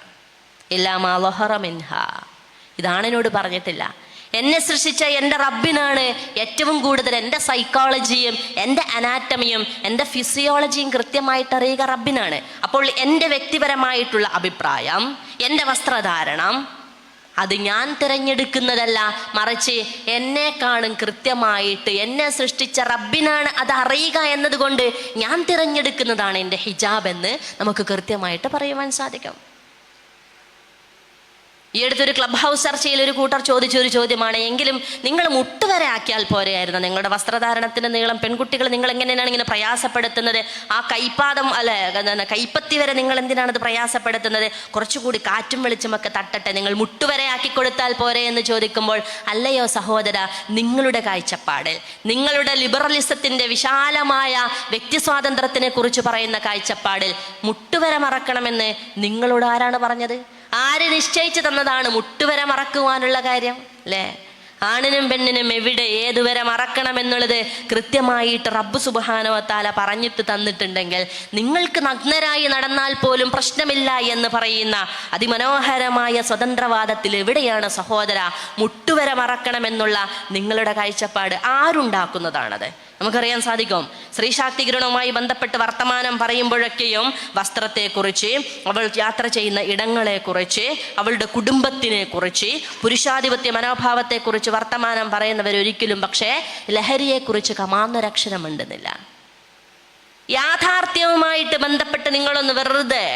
ഇതാണ് എന്നോട് പറഞ്ഞിട്ടില്ല. എന്നെ സൃഷ്ടിച്ച എന്റെ റബ്ബിനാണ് ഏറ്റവും കൂടുതൽ എന്റെ സൈക്കോളജിയും എന്റെ അനാറ്റമിയും എന്റെ ഫിസിയോളജിയും കൃത്യമായിട്ട് അറിയുക റബ്ബിനാണ്. അപ്പോൾ എന്റെ വ്യക്തിപരമായിട്ടുള്ള അഭിപ്രായം എന്റെ വസ്ത്രധാരണം അത് ഞാൻ തിരഞ്ഞെടുക്കുന്നതല്ല. മറിച്ച് എന്നെ കാണും കൃത്യമായിട്ട് എന്നെ സൃഷ്ടിച്ച റബ്ബിനാണ് അത് അറിയുക എന്നതുകൊണ്ട് ഞാൻ തിരഞ്ഞെടുക്കുന്നതാണ് എന്റെ ഹിജാബ് എന്ന് നമുക്ക് കൃത്യമായിട്ട് പറയുവാൻ സാധിക്കും. ഈ അടുത്തൊരു ക്ലബ് ഹൗസ് ചർച്ചയിൽ ഒരു കൂട്ടർ ചോദിച്ച ഒരു ചോദ്യമാണ് എങ്കിലും നിങ്ങൾ മുട്ടുവരെ ആക്കിയാൽ പോരെയായിരുന്നു? നിങ്ങളുടെ വസ്ത്രധാരണത്തിന്റെ നീളം പെൺകുട്ടികൾ നിങ്ങൾ എങ്ങനെയാണ് ഇങ്ങനെ പ്രയാസപ്പെടുത്തുന്നത്? ആ കൈപ്പാദം അല്ലെ കൈപ്പത്തി വരെ നിങ്ങൾ എന്തിനാണ് പ്രയാസപ്പെടുത്തുന്നത്? കുറച്ചുകൂടി കാറ്റും വെളിച്ചമൊക്കെ തട്ടട്ടെ നിങ്ങൾ മുട്ടുവരെ ആക്കി കൊടുത്താൽ പോരെ? എന്ന് ചോദിക്കുമ്പോൾ അല്ലയോ സഹോദര നിങ്ങളുടെ കാഴ്ചപ്പാട് നിങ്ങളുടെ ലിബറലിസത്തിന്റെ വിശാലമായ വ്യക്തി സ്വാതന്ത്ര്യത്തിനെ കുറിച്ച് പറയുന്ന കാഴ്ചപ്പാടിൽ മുട്ടുവരെ മറക്കണമെന്ന് നിങ്ങളോട് ആരാണ് പറഞ്ഞത്? ആര് നിശ്ചയിച്ചു തന്നതാണ് മുട്ടുവരെ മറക്കുവാനുള്ള കാര്യം അല്ലേ? ആണിനും പെണ്ണിനും എവിടെ ഏതുവരെ മറക്കണം എന്നുള്ളത് കൃത്യമായിട്ട് റബ്ബ് സുബാനവത്താല പറഞ്ഞിട്ട് തന്നിട്ടുണ്ടെങ്കിൽ നിങ്ങൾക്ക് നഗ്നരായി നടന്നാൽ പോലും പ്രശ്നമില്ല എന്ന് പറയുന്ന അതിമനോഹരമായ സ്വതന്ത്രവാദത്തിൽ എവിടെയാണ് സഹോദര മുട്ടുവരെ മറക്കണമെന്നുള്ള നിങ്ങളുടെ കാഴ്ചപ്പാട് ആരുണ്ടാക്കുന്നതാണത്? നമുക്കറിയാൻ സാധിക്കും. സ്ത്രീ ശാക്തീകരണവുമായി ബന്ധപ്പെട്ട് വർത്തമാനം പറയുമ്പോഴൊക്കെയും വസ്ത്രത്തെക്കുറിച്ച് അവൾ യാത്ര ചെയ്യുന്ന ഇടങ്ങളെക്കുറിച്ച് അവളുടെ കുടുംബത്തിനെ കുറിച്ച് പുരുഷാധിപത്യ മനോഭാവത്തെക്കുറിച്ച് വർത്തമാനം പറയുന്നവരൊരിക്കലും പക്ഷേ ലഹരിയെക്കുറിച്ച് കമാന്നൊരക്ഷരം ഉണ്ടെന്നില്ല യാഥാർത്ഥ്യവുമായിട്ട് ബന്ധപ്പെട്ട് നിങ്ങളൊന്ന് വെറുതെ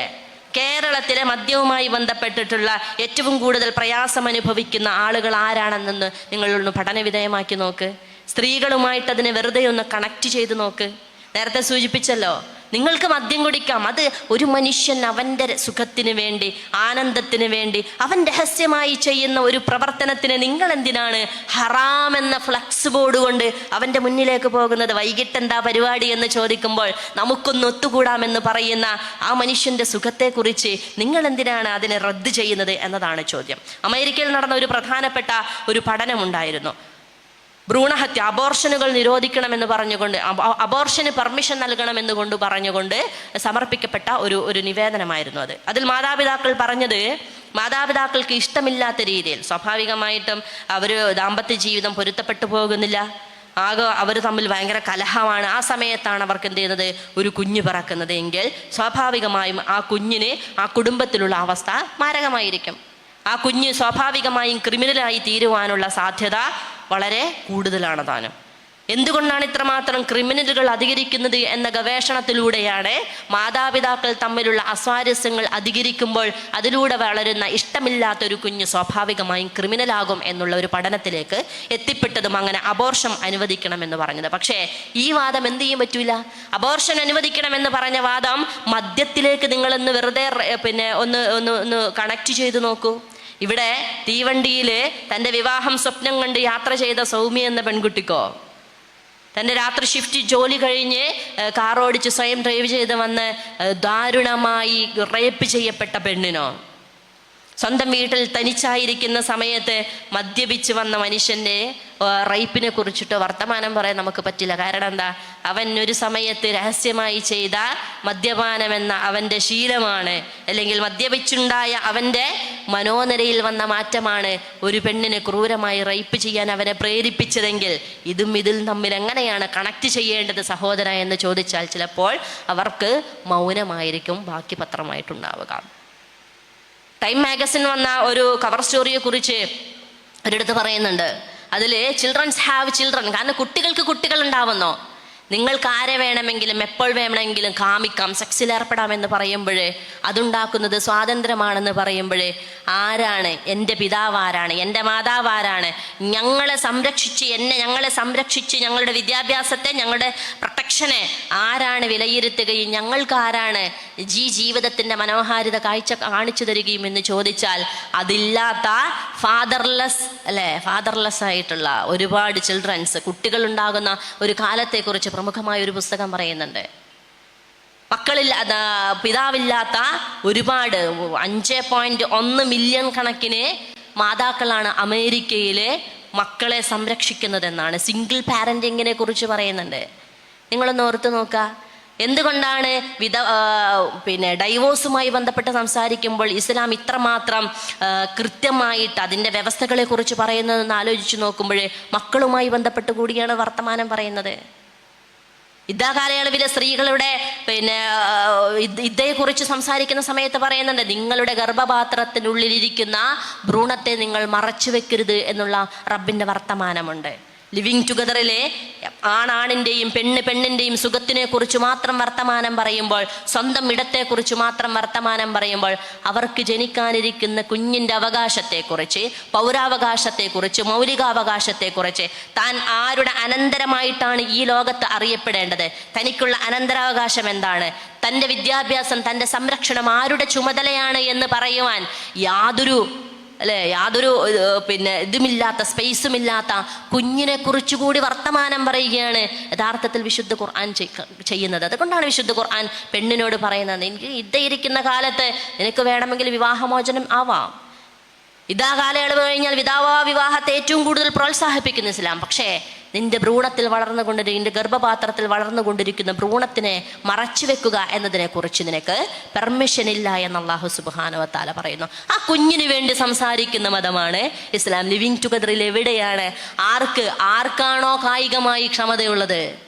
കേരളത്തിലെ മദ്യവുമായി ബന്ധപ്പെട്ടിട്ടുള്ള ഏറ്റവും കൂടുതൽ പ്രയാസം അനുഭവിക്കുന്ന ആളുകൾ ആരാണെന്നൊന്ന് നിങ്ങളൊന്ന് പഠനവിധേയമാക്കി നോക്ക്. സ്ത്രീകളുമായിട്ട് അതിനെ വെറുതെ ഒന്ന് കണക്ട് ചെയ്ത് നോക്ക്. നേരത്തെ സൂചിപ്പിച്ചല്ലോ നിങ്ങൾക്ക് മദ്യം കുടിക്കാം. അത് ഒരു മനുഷ്യൻ അവന്റെ സുഖത്തിന് വേണ്ടി ആനന്ദത്തിന് വേണ്ടി അവൻ രഹസ്യമായി ചെയ്യുന്ന ഒരു പ്രവർത്തനത്തിന് നിങ്ങൾ എന്തിനാണ് ഹറാം എന്ന ഫ്ലക്സ് ബോർഡ് കൊണ്ട് അവന്റെ മുന്നിലേക്ക് പോകുന്നത്? വൈകിട്ട് എന്താ പരിപാടി എന്ന് ചോദിക്കുമ്പോൾ നമുക്കൊന്ന് ഒത്തുകൂടാമെന്ന് പറയുന്ന ആ മനുഷ്യന്റെ സുഖത്തെക്കുറിച്ച് നിങ്ങൾ എന്തിനാണ് അതിനെ റദ്ദ് ചെയ്യുന്നത് എന്നതാണ് ചോദ്യം. അമേരിക്കയിൽ നടന്ന ഒരു പ്രധാനപ്പെട്ട ഒരു പഠനമുണ്ടായിരുന്നു. ഭ്രൂണഹത്യ അബോർഷനുകൾ നിരോധിക്കണമെന്ന് പറഞ്ഞുകൊണ്ട് അബ- അബോർഷന് പെർമിഷൻ നൽകണമെന്ന് കൊണ്ട് പറഞ്ഞുകൊണ്ട് സമർപ്പിക്കപ്പെട്ട ഒരു ഒരു നിവേദനമായിരുന്നു അത്. അതിൽ മാതാപിതാക്കൾ പറഞ്ഞത് മാതാപിതാക്കൾക്ക് ഇഷ്ടമില്ലാത്ത രീതിയിൽ സ്വാഭാവികമായിട്ടും അവർ ദാമ്പത്യ ജീവിതം പൊരുത്തപ്പെട്ടു പോകുന്നില്ല. ആകെ അവർ തമ്മിൽ ഭയങ്കര കലഹമാണ്. ആ സമയത്താണ് അവർക്ക് എന്ത് ചെയ്യുന്നത്? ഒരു കുഞ്ഞ് പിറക്കുന്നത്. എങ്കിൽ സ്വാഭാവികമായും ആ കുഞ്ഞിന് ആ കുടുംബത്തിലുള്ള അവസ്ഥ മാരകമായിരിക്കും. ആ കുഞ്ഞ് സ്വാഭാവികമായും ക്രിമിനലായി തീരുവാനുള്ള സാധ്യത വളരെ കൂടുതലാണ് താനും. എന്തുകൊണ്ടാണ് ഇത്രമാത്രം ക്രിമിനലുകൾ അധികരിക്കുന്നത് എന്ന ഗവേഷണത്തിലൂടെയാണ് മാതാപിതാക്കൾ തമ്മിലുള്ള അസ്വാരസ്യങ്ങൾ അധികരിക്കുമ്പോൾ അതിലൂടെ വളരുന്ന ഇഷ്ടമില്ലാത്തൊരു കുഞ്ഞ് സ്വാഭാവികമായും ക്രിമിനലാകും എന്നുള്ള ഒരു പഠനത്തിലേക്ക് എത്തിപ്പെട്ടതും അങ്ങനെ അബോർഷം അനുവദിക്കണമെന്ന് പറഞ്ഞത്. പക്ഷേ ഈ വാദം എന്ത് ചെയ്യാൻ പറ്റൂല? അബോർഷൻ അനുവദിക്കണമെന്ന് പറഞ്ഞ വാദം മദ്യത്തിലേക്ക് നിങ്ങളൊന്ന് വെറുതെ പിന്നെ ഒന്ന് ഒന്ന് ഒന്ന് കണക്ട് ചെയ്ത് നോക്കൂ. ഇവിടെ തീവണ്ടിയിൽ തന്റെ വിവാഹം സ്വപ്നം കണ്ട് യാത്ര ചെയ്ത സൗമ്യ എന്ന പെൺകുട്ടിക്കോ? തന്റെ രാത്രി ഷിഫ്റ്റ് ജോലി കഴിഞ്ഞ് കാർ ഓടിച്ച് സ്വയം ഡ്രൈവ് ചെയ്ത് വന്ന് ദാരുണമായി റേപ്പ് ചെയ്യപ്പെട്ട പെണ്ണിനോ? സ്വന്തം വീട്ടിൽ തനിച്ചായിരിക്കുന്ന സമയത്ത് മദ്യപിച്ച് വന്ന മനുഷ്യന്റെ റേപ്പിനെ കുറിച്ചിട്ട് വർത്തമാനം പറയാൻ നമുക്ക് പറ്റില്ല. കാരണം എന്താ? അവൻ ഒരു സമയത്ത് രഹസ്യമായി ചെയ്ത മദ്യപാനം എന്ന അവന്റെ ശീലമാണ്. അല്ലെങ്കിൽ മദ്യപിച്ചുണ്ടായ അവന്റെ മനോനിരയിൽ വന്ന മാറ്റമാണ് ഒരു പെണ്ണിനെ ക്രൂരമായി റൈപ്പ് ചെയ്യാൻ അവനെ പ്രേരിപ്പിച്ചതെങ്കിൽ ഇതും ഇതിൽ തമ്മിൽ എങ്ങനെയാണ് കണക്ട് ചെയ്യേണ്ടത് സഹോദര എന്ന് ചോദിച്ചാൽ ചിലപ്പോൾ അവർക്ക് മൗനമായിരിക്കും ബാക്കി പത്രമായിട്ടുണ്ടാവുക. ടൈം മാഗസിൻ വന്ന ഒരു കവർ സ്റ്റോറിയെ കുറിച്ച് ഒരിടത്ത് പറയുന്നുണ്ട്. അതിൽ ചിൽഡ്രൻസ് ഹാവ് ചിൽഡ്രൻ കാരണം കുട്ടികൾക്ക് കുട്ടികൾ ഉണ്ടാവുന്നോ. നിങ്ങൾക്ക് ആരെ വേണമെങ്കിലും എപ്പോൾ വേണമെങ്കിലും കാമിക്കാം സെക്സിൽ ഏർപ്പെടാമെന്ന് പറയുമ്പോഴേ അതുണ്ടാക്കുന്നത് സ്വാതന്ത്ര്യമാണെന്ന് പറയുമ്പോഴേ ആരാണ്? എന്റെ പിതാവ് ആരാണ് എന്റെ മാതാവ് ആരാണ് ഞങ്ങളെ സംരക്ഷിച്ച് എന്നെ ഞങ്ങളെ സംരക്ഷിച്ച് ഞങ്ങളുടെ വിദ്യാഭ്യാസത്തെ ഞങ്ങളുടെ പ്രൊട്ടക്ഷനെ ആരാണ് വിലയിരുത്തുകയും ഞങ്ങൾക്ക് ആരാണ് ജീ ജീവിതത്തിന്റെ മനോഹാരിത കാഴ്ച കാണിച്ചു തരികയും എന്ന് ചോദിച്ചാൽ അതില്ലാത്ത ഫാദർലെസ് അല്ലേ? ഫാദർലെസ് ആയിട്ടുള്ള ഒരുപാട് ചിൽഡ്രൻസ് കുട്ടികൾ ഉണ്ടാകുന്ന ഒരു കാലത്തെക്കുറിച്ച് പ്രമുഖമായ ഒരു പുസ്തകം പറയുന്നുണ്ട്. മക്കളിൽ പിതാവില്ലാത്ത ഒരുപാട് അഞ്ച് പോയിന്റ് ഒന്ന് മില്യൺ കണക്കിന് മാതാക്കളാണ് അമേരിക്കയിലെ മക്കളെ സംരക്ഷിക്കുന്നതെന്നാണ്. സിംഗിൾ പാരന്റിങ്ങിനെ കുറിച്ച് പറയുന്നുണ്ട്? നിങ്ങളൊന്ന് ഓർത്ത് നോക്കുക. എന്തുകൊണ്ടാണ് വിധ പിന്നെ ഡൈവോഴ്സുമായി ബന്ധപ്പെട്ട് സംസാരിക്കുമ്പോൾ ഇസ്ലാം ഇത്രമാത്രം കൃത്യമായിട്ട് അതിന്റെ വ്യവസ്ഥകളെ കുറിച്ച് പറയുന്നതെന്ന് ആലോചിച്ച് നോക്കുമ്പോൾ മക്കളുമായി ബന്ധപ്പെട്ട് കൂടിയാണ് വർത്തമാനം പറയുന്നത്. ഇതാ കാലയളവിലെ സ്ത്രീകളുടെ പിന്നെ ആ, ഇത് ഇതേക്കുറിച്ച് സംസാരിക്കുന്ന സമയത്ത് പറയുന്നുണ്ട് നിങ്ങളുടെ ഗർഭപാത്രത്തിനുള്ളിലിരിക്കുന്ന ഭ്രൂണത്തെ നിങ്ങൾ മറച്ചു വെക്കരുത് എന്നുള്ള റബ്ബിന്റെ വർത്തമാനമുണ്ട്. ലിവിങ് ടുഗദറിലെ ആണാണിന്റെയും പെണ്ണ് പെണ്ണിന്റെയും സുഖത്തിനെ കുറിച്ച് മാത്രം വർത്തമാനം പറയുമ്പോൾ സ്വന്തം ഇടത്തെക്കുറിച്ച് മാത്രം വർത്തമാനം പറയുമ്പോൾ അവർക്ക് ജനിക്കാനിരിക്കുന്ന കുഞ്ഞിന്റെ അവകാശത്തെക്കുറിച്ച് പൗരാവകാശത്തെക്കുറിച്ച് മൗലികാവകാശത്തെക്കുറിച്ച് താൻ ആരുടെ അനന്തരമായിട്ടാണ് ഈ ലോകത്ത് അറിയപ്പെടേണ്ടത്? തനിക്കുള്ള അനന്തരാവകാശം എന്താണ്? തന്റെ വിദ്യാഭ്യാസം തന്റെ സംരക്ഷണം ആരുടെ ചുമതലയാണ് എന്ന് പറയുവാൻ യാതൊരു അല്ലെ? യാതൊരു പിന്നെ ഇതുമില്ലാത്ത സ്പേസും ഇല്ലാത്ത കുഞ്ഞിനെ കുറിച്ചുകൂടി വർത്തമാനം പറയുകയാണ് യഥാർത്ഥത്തിൽ വിശുദ്ധ ഖുർആൻ ചെയ്- ചെയ്യുന്നത്. അതുകൊണ്ടാണ് വിശുദ്ധ ഖുർആൻ പെണ്ണിനോട് പറയുന്നത്. എനിക്ക് ഇതയിരിക്കുന്ന കാലത്ത് നിനക്ക് വേണമെങ്കിൽ വിവാഹമോചനം ആവാം. ഇതാ കാലയളവ് കഴിഞ്ഞാൽ വിധവാ വിവാഹത്തെ ഏറ്റവും കൂടുതൽ പ്രോത്സാഹിപ്പിക്കുന്ന ഇസ്ലാം. പക്ഷേ നിന്റെ ഭ്രൂണത്തിൽ വളർന്നുകൊണ്ട് നിന്റെ ഗർഭപാത്രത്തിൽ വളർന്നുകൊണ്ടിരിക്കുന്ന ഭ്രൂണത്തിനെ മറച്ചു വെക്കുക എന്നതിനെ കുറിച്ച് നിനക്ക് പെർമിഷൻ ഇല്ല എന്ന് അള്ളാഹു സുബാനുവത്താല പറയുന്നു. ആ കുഞ്ഞിന് വേണ്ടി സംസാരിക്കുന്ന മതമാണ് ഇസ്ലാം. ലിവിങ് ടുഗദറിൽ എവിടെയാണ്? ആർക്ക് ആർക്കാണോ കായികമായി ക്ഷമതയുള്ളത്?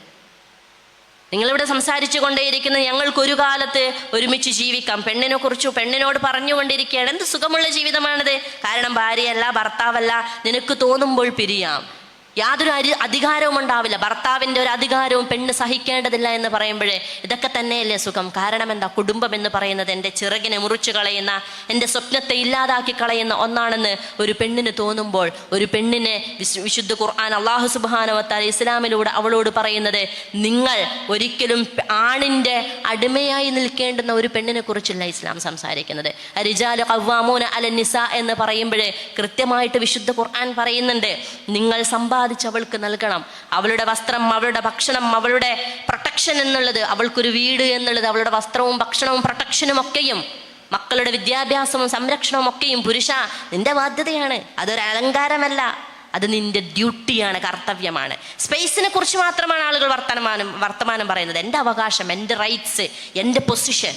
നിങ്ങളിവിടെ സംസാരിച്ചു കൊണ്ടേയിരിക്കുന്ന ഞങ്ങൾക്ക് ഒരു കാലത്ത് ഒരുമിച്ച് ജീവിക്കാം. പെണ്ണിനെ കുറിച്ച് പെണ്ണിനോട് പറഞ്ഞുകൊണ്ടിരിക്കുകയാണ്. എന്ത് സുഖമുള്ള ജീവിതമാണിത്? കാരണം ഭാര്യയല്ല ഭർത്താവല്ല. നിനക്ക് തോന്നുമ്പോൾ പിരിയാം. യാതൊരു അരി അധികാരവും ഉണ്ടാവില്ല. ഭർത്താവിന്റെ ഒരു അധികാരവും പെണ്ണ് സഹിക്കേണ്ടതില്ല എന്ന് പറയുമ്പോഴേ ഇതൊക്കെ തന്നെയല്ലേ സുഖം. കാരണം എന്താ? കുടുംബം എന്ന് പറയുന്നത് എന്റെ ചിറകിനെ മുറിച്ചു കളയുന്ന എന്റെ സ്വപ്നത്തെ ഇല്ലാതാക്കി കളയുന്ന ഒന്നാണെന്ന് ഒരു പെണ്ണിന് തോന്നുമ്പോൾ ഒരു പെണ്ണിനെ വിശുദ്ധ ഖുർആൻ അള്ളാഹു സുബാനവത്താൽ ഇസ്ലാമിലൂടെ അവളോട് പറയുന്നത് നിങ്ങൾ ഒരിക്കലും ആണിന്റെ അടിമയായി നിൽക്കേണ്ടുന്ന ഒരു പെണ്ണിനെ കുറിച്ചല്ല ഇസ്ലാം സംസാരിക്കുന്നത്. റിജാലു കവ്വാമൂന അല നിസ എന്ന് പറയുമ്പോഴേ കൃത്യമായിട്ട് വിശുദ്ധ ഖുർആൻ പറയുന്നുണ്ട്. നിങ്ങൾ സമ്പാദിച്ച് അവൾക്ക് നൽകണം. അവളുടെ വസ്ത്രം അവളുടെ ഭക്ഷണം അവളുടെ പ്രൊട്ടക്ഷൻ എന്നുള്ളത് അവൾക്കൊരു വീട് എന്നുള്ളത് അവളുടെ വസ്ത്രവും ഭക്ഷണവും പ്രൊട്ടക്ഷനും ഒക്കെയും മക്കളുടെ വിദ്യാഭ്യാസവും സംരക്ഷണവും ഒക്കെയും പുരുഷ നിന്റെ ബാധ്യതയാണ്. അതൊരു അലങ്കാരമല്ല. അത് നിന്റെ ഡ്യൂട്ടിയാണ് കർത്തവ്യമാണ്. സ്പേസിനെ കുറിച്ച് മാത്രമാണ് ആളുകൾ വർത്തമാനം വർത്തമാനം പറയുന്നത്. എന്റെ അവകാശം എന്റെ റൈറ്റ്സ് എന്റെ പൊസിഷൻ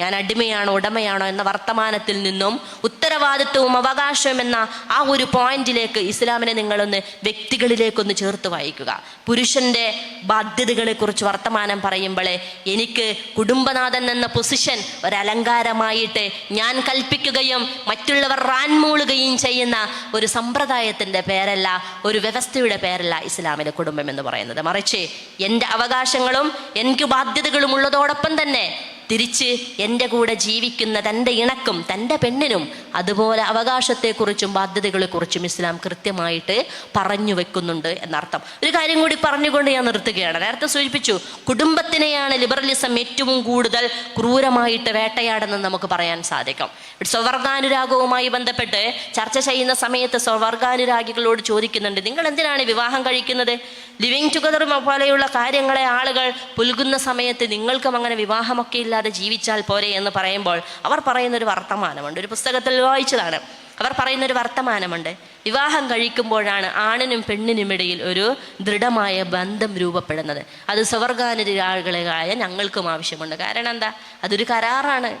ഞാൻ അടിമയാണോ ഉടമയാണോ എന്ന വർത്തമാനത്തിൽ നിന്നും ഉത്തരവാദിത്വവും അവകാശവും എന്ന ആ ഒരു പോയിന്റിലേക്ക് ഇസ്ലാമിനെ നിങ്ങളൊന്ന് വ്യക്തികളിലേക്കൊന്ന് ചേർത്ത് വായിക്കുക. പുരുഷന്റെ ബാധ്യതകളെക്കുറിച്ച് വർത്തമാനം പറയുമ്പോഴേ എനിക്ക് കുടുംബനാഥൻ എന്ന പൊസിഷൻ ഒരലങ്കാരമായിട്ട് ഞാൻ കൽപ്പിക്കുകയും മറ്റുള്ളവർ റാൻമൂളുകയും ചെയ്യുന്ന ഒരു സമ്പ്രദായത്തിന്റെ പേരല്ല ഒരു വ്യവസ്ഥയുടെ പേരല്ല ഇസ്ലാമിലെ കുടുംബം എന്ന് പറയുന്നത്. മറിച്ച് എന്റെ അവകാശങ്ങളും എനിക്ക് ബാധ്യതകളും ഉള്ളതോടൊപ്പം തന്നെ തിരിച്ച് എന്റെ കൂടെ ജീവിക്കുന്ന തന്റെ ഇണക്കും തന്റെ പെണ്ണിനും അതുപോലെ അവകാശത്തെക്കുറിച്ചും ബാധ്യതകളെക്കുറിച്ചും ഇസ്ലാം കൃത്യമായിട്ട് പറഞ്ഞു വെക്കുന്നുണ്ട് എന്നർത്ഥം. ഒരു കാര്യം കൂടി പറഞ്ഞുകൊണ്ട് ഞാൻ നിർത്തുകയാണ്. നേരത്തെ സൂചിപ്പിച്ചു കുടുംബത്തിനെയാണ് ലിബറലിസം ഏറ്റവും കൂടുതൽ ക്രൂരമായിട്ട് വേട്ടയാടുന്നത് നമുക്ക് പറയാൻ സാധിക്കും. സ്വവർഗാനുരാഗവുമായി ബന്ധപ്പെട്ട് ചർച്ച ചെയ്യുന്ന സമയത്ത് സ്വവർഗാനുരാഗികളോട് ചോദിക്കുന്നുണ്ട് നിങ്ങൾ എന്തിനാണ് വിവാഹം കഴിക്കുന്നത്? ലിവിങ് ടുഗദർ പോലെയുള്ള കാര്യങ്ങളെ ആളുകൾ പുൽകുന്ന സമയത്ത് നിങ്ങൾക്കും അങ്ങനെ വിവാഹമൊക്കെ ഇല്ലാതെ ജീവിച്ചാൽ പോരെ എന്ന് പറയുമ്പോൾ അവർ പറയുന്നൊരു വർത്തമാനമുണ്ട്. ഒരു പുസ്തകത്തിൽ വായിച്ചതാണ്. അവർ പറയുന്നൊരു വർത്തമാനമുണ്ട്. വിവാഹം കഴിക്കുമ്പോഴാണ് ആണിനും പെണ്ണിനും ഇടയിൽ ഒരു ദൃഢമായ ബന്ധം രൂപപ്പെടുന്നത്. അത് സ്വർഗാനുരാളുകളായ ഞങ്ങൾക്കും ആവശ്യമുണ്ട്. കാരണം എന്താ? അതൊരു കരാറാണ്.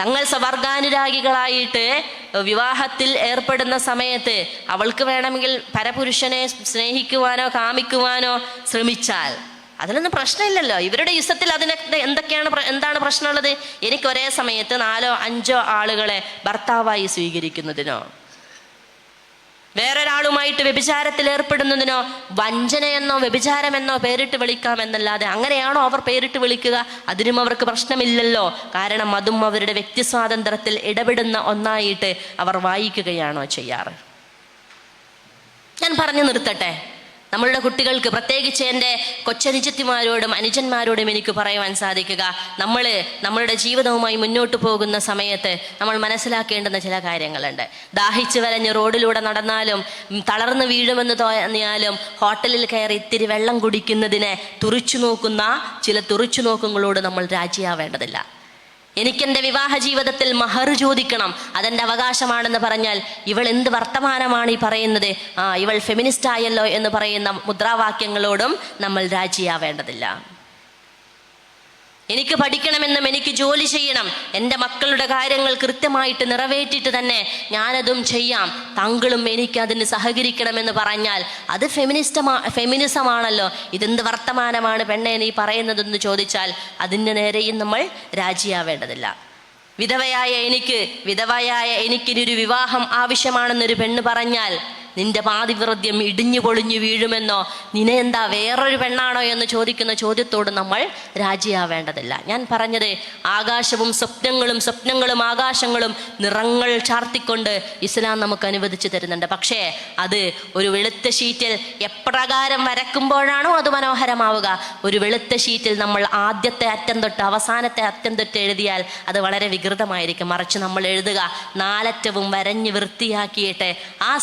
തങ്ങൾ സ്വർഗാനുരാഗികളായിട്ട് വിവാഹത്തിൽ ഏർപ്പെടുന്ന സമയത്ത് അവൾക്ക് വേണമെങ്കിൽ പരപുരുഷനെ സ്നേഹിക്കുവാനോ കാമിക്കുവാനോ ശ്രമിച്ചാൽ അതിനൊന്നും പ്രശ്നമില്ലല്ലോ. ഇവരുടെ യുദ്ധത്തിൽ അതിന് എന്തൊക്കെയാണ് എന്താണ് പ്രശ്നമുള്ളത്? എനിക്ക് ഒരേ സമയത്ത് നാലോ അഞ്ചോ ആളുകളെ ഭർത്താവായി സ്വീകരിക്കുന്നതിനോ വേറൊരാളുമായിട്ട് വ്യഭിചാരത്തിൽ ഏർപ്പെടുന്നതിനോ വഞ്ചനയെന്നോ വ്യഭിചാരമെന്നോ പേരിട്ട് വിളിക്കാമെന്നല്ലാതെ അങ്ങനെയാണോ അവർ പേരിട്ട് വിളിക്കുക? അതിനും അവർക്ക് പ്രശ്നമില്ലല്ലോ. കാരണം അതും അവരുടെ വ്യക്തി സ്വാതന്ത്ര്യത്തിൽ ഇടപെടുന്ന ഒന്നായിട്ട് അവർ വായിക്കുകയാണോ ചെയ്യാറ്? ഞാൻ പറഞ്ഞു നിർത്തട്ടെ. നമ്മളുടെ കുട്ടികൾക്ക് പ്രത്യേകിച്ച് എന്റെ കൊച്ചനുജത്തിമാരോടും അനുജന്മാരോടും എനിക്ക് പറയുവാൻ സാധിക്കുക. നമ്മൾ നമ്മളുടെ ജീവിതവുമായി മുന്നോട്ട് പോകുന്ന സമയത്ത് നമ്മൾ മനസ്സിലാക്കേണ്ടുന്ന ചില കാര്യങ്ങളുണ്ട്. ദാഹിച്ചു വരഞ്ഞ് റോഡിലൂടെ നടന്നാലും തളർന്നു വീഴുമെന്ന് തോന്നിയാലും ഹോട്ടലിൽ കയറി ഇത്തിരി വെള്ളം കുടിക്കുന്നതിനെ തുറിച്ചു നോക്കുന്ന ചില തുറിച്ചു നോക്കങ്ങളോട് നമ്മൾ രാജിയാവേണ്ടതില്ല. എനിക്കെന്റെ വിവാഹ ജീവിതത്തിൽ മഹർ ചോദിക്കണം. അതെന്റെ അവകാശമാണെന്ന് പറഞ്ഞാൽ ഇവൾ എന്ത് വർത്തമാനമാണ് ഈ പറയുന്നത്? ആ ഇവൾ ഫെമിനിസ്റ്റ് ആയല്ലോ എന്ന് പറയുന്ന മുദ്രാവാക്യങ്ങളോടും നമ്മൾ രാജിയാവേണ്ടതില്ല. എനിക്ക് പഠിക്കണമെന്നും എനിക്ക് ജോലി ചെയ്യണം. എന്റെ മക്കളുടെ കാര്യങ്ങൾ കൃത്യമായിട്ട് നിറവേറ്റിട്ട് തന്നെ ഞാനതും ചെയ്യാം. താങ്കളും എനിക്ക് അതിന് സഹകരിക്കണമെന്ന് പറഞ്ഞാൽ അത് ഫെമിനിസ്റ്റമാ ഫെമിനിസമാണല്ലോ. ഇതെന്ത് വർത്തമാനമാണ് പെണ്ണെ നീ പറയുന്നതെന്ന് ചോദിച്ചാൽ അതിന്റെ നേരെയും നമ്മൾ രാജിയാവേണ്ടതില്ല. വിധവയായ എനിക്ക് വിധവയായ എനിക്കിനൊരു വിവാഹം ആവശ്യമാണെന്നൊരു പെണ്ണ് പറഞ്ഞാൽ നിന്റെ പാതിവൃദ്യം ഇടിഞ്ഞു പൊളിഞ്ഞു വീഴുമെന്നോ? നിന്നെ എന്താ വേറൊരു പെണ്ണാണോ എന്ന് ചോദിക്കുന്ന ചോദ്യത്തോട് നമ്മൾ രാജിയാവേണ്ടതില്ല. ഞാൻ പറഞ്ഞത് ആകാശവും സ്വപ്നങ്ങളും സ്വപ്നങ്ങളും ആകാശങ്ങളും നിറങ്ങൾ ചാർത്തിക്കൊണ്ട് ഇസ്ലാം നമുക്ക് അനുവദിച്ചു തരുന്നുണ്ട്. പക്ഷേ അത് ഒരു വെളുത്ത ഷീറ്റിൽ എപ്രകാരം വരക്കുമ്പോഴാണോ അത് മനോഹരമാവുക? ഒരു വെളുത്ത ഷീറ്റിൽ നമ്മൾ ആദ്യത്തെ അറ്റം തൊട്ട് അവസാനത്തെ അറ്റം തൊട്ട് എഴുതിയാൽ അത് വളരെ വികൃതമായിരിക്കും. മറിച്ച് നമ്മൾ എഴുതുക നാലറ്റവും വരഞ്ഞ് വൃത്തിയാക്കിയിട്ട് ആ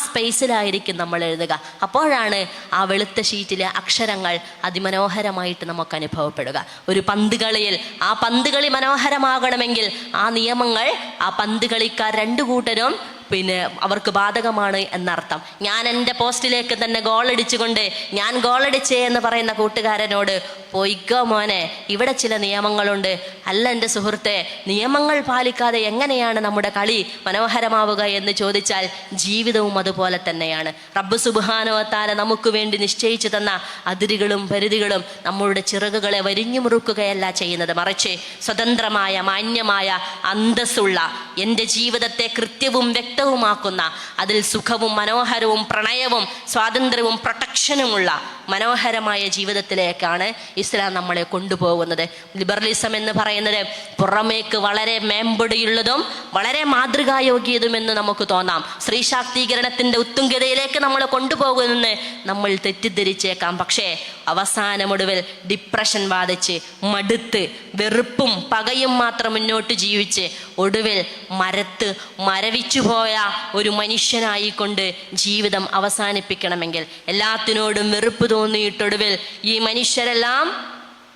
സ്പേസിലായിരിക്കും നമ്മൾ എഴുതുക. അപ്പോഴാണ് ആ വെളുത്ത ഷീറ്റിലെ അക്ഷരങ്ങൾ അതിമനോഹരമായിട്ട് നമുക്ക് അനുഭവപ്പെടുക. ഒരു പന്ത് കളിയിൽ ആ പന്ത് കളി മനോഹരമാകണമെങ്കിൽ ആ നിയമങ്ങൾ ആ പന്ത് കളിക്കാർ രണ്ടു കൂട്ടരും പിന്നെ അവർക്ക് ബാധകമാണ് എന്നർത്ഥം. ഞാൻ എന്റെ പോസ്റ്റിലേക്ക് തന്നെ ഗോളടിച്ചുകൊണ്ട് ഞാൻ ഗോളടിച്ചേ എന്ന് പറയുന്ന കൂട്ടുകാരനോട് പൊയ്ക്കോ മോനെ ഇവിടെ ചില നിയമങ്ങളുണ്ട്. അല്ല എന്റെ സുഹൃത്തെ നിയമങ്ങൾ പാലിക്കാതെ എങ്ങനെയാണ് നമ്മുടെ കളി മനോഹരമാവുക എന്ന് ചോദിച്ചാൽ ജീവിതവും അതുപോലെ തന്നെയാണ്. റബ്ബ് സുബാനോത്താല നമുക്ക് വേണ്ടി നിശ്ചയിച്ചു തന്ന അതിരുകളും പരിധികളും നമ്മളുടെ ചിറകുകളെ വരിഞ്ഞു മുറുക്കുകയല്ല ചെയ്യുന്നത്. മറിച്ച് സ്വതന്ത്രമായ മാന്യമായ അന്തസ്സുള്ള എന്റെ ജീവിതത്തെ കൃത്യവും വ്യക്തവുമാക്കുന്ന അതിൽ സുഖവും മനോഹരവും പ്രണയവും സ്വാതന്ത്ര്യവും പ്രൊട്ടക്ഷനുമുള്ള മനോഹരമായ ജീവിതത്തിലേക്കാണ് ഇസ്ലാം നമ്മളെ കൊണ്ടുപോകുന്നത്. ലിബറലിസം എന്ന് പറയുന്നത് പുറമേക്ക് വളരെ മേമ്പൊടിയുള്ളതും വളരെ മാതൃകായോഗ്യതുമെന്ന് നമുക്ക് തോന്നാം. സ്ത്രീ ശാക്തീകരണത്തിന്റെ ഉത്തുംഗതയിലേക്ക് നമ്മളെ കൊണ്ടുപോകുമെന്ന് നമ്മൾ തെറ്റിദ്ധരിച്ചേക്കാം. പക്ഷേ അവസാനമൊടുവിൽ ഡിപ്രഷൻ ബാധിച്ച് മടുത്ത് വെറുപ്പും പകയും മാത്രം മുന്നോട്ട് ജീവിച്ച് ഒടുവിൽ മരത്ത് മരവിച്ചു പോയ ഒരു മനുഷ്യനായിക്കൊണ്ട് ജീവിതം അവസാനിപ്പിക്കണമെങ്കിൽ എല്ലാത്തിനോടും വെറുപ്പ് തോന്നിയിട്ടൊടുവിൽ ഈ മനുഷ്യരെല്ലാം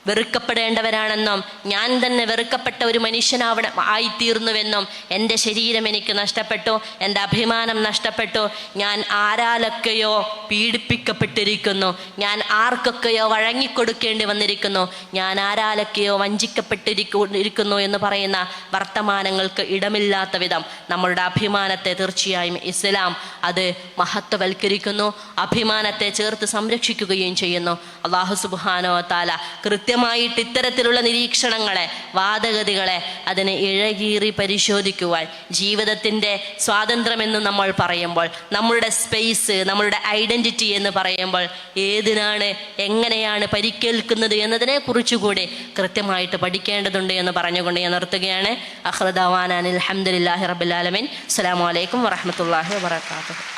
വെറുക്കപ്പെടേണ്ടവരാണെന്നും ഞാൻ തന്നെ വെറുക്കപ്പെട്ട ഒരു മനുഷ്യനാവണ ആയിത്തീർന്നുവെന്നും എന്റെ ശരീരം എനിക്ക് നഷ്ടപ്പെട്ടു എന്റെ അഭിമാനം നഷ്ടപ്പെട്ടു. ഞാൻ ആരാലൊക്കെയോ പീഡിപ്പിക്കപ്പെട്ടിരിക്കുന്നു. ഞാൻ ആർക്കൊക്കെയോ വഴങ്ങിക്കൊടുക്കേണ്ടി വന്നിരിക്കുന്നു. ഞാൻ ആരാലൊക്കെയോ വഞ്ചിക്കപ്പെട്ടിരിക്കുന്നു എന്ന് പറയുന്ന വർത്തമാനങ്ങൾക്ക് ഇടമില്ലാത്ത വിധം നമ്മളുടെ അഭിമാനത്തെ തീർച്ചയായും ഇസ്ലാം അത് മഹത്വവൽക്കരിക്കുന്നു. അഭിമാനത്തെ ചേർത്ത് സംരക്ഷിക്കുകയും ചെയ്യുന്നു. അള്ളാഹു സുബാനോ താല കൃത്യമായിട്ട് ഇത്തരത്തിലുള്ള നിരീക്ഷണങ്ങളെ വാദഗതികളെ അതിനെ ഇഴകീറി പരിശോധിക്കുവാൻ ജീവിതത്തിന്റെ സ്വാതന്ത്ര്യമെന്ന് നമ്മൾ പറയുമ്പോൾ നമ്മളുടെ സ്പേസ് നമ്മളുടെ ഐഡന്റിറ്റി എന്ന് പറയുമ്പോൾ ഏതിനാണ് എങ്ങനെയാണ് പരിക്കേൽക്കുന്നത് എന്നതിനെ കുറിച്ചുകൂടി കൃത്യമായിട്ട് പഠിക്കേണ്ടതുണ്ട് എന്ന് പറഞ്ഞുകൊണ്ട് ഞാൻ നിർത്തുകയാണ്. അഹ്റദാൻ അലഹമുല്ലാഹി റബുലാലമിൻ അസ്സാം വലൈക്കും വറഹമത്തല്ലാഹി വാത്തു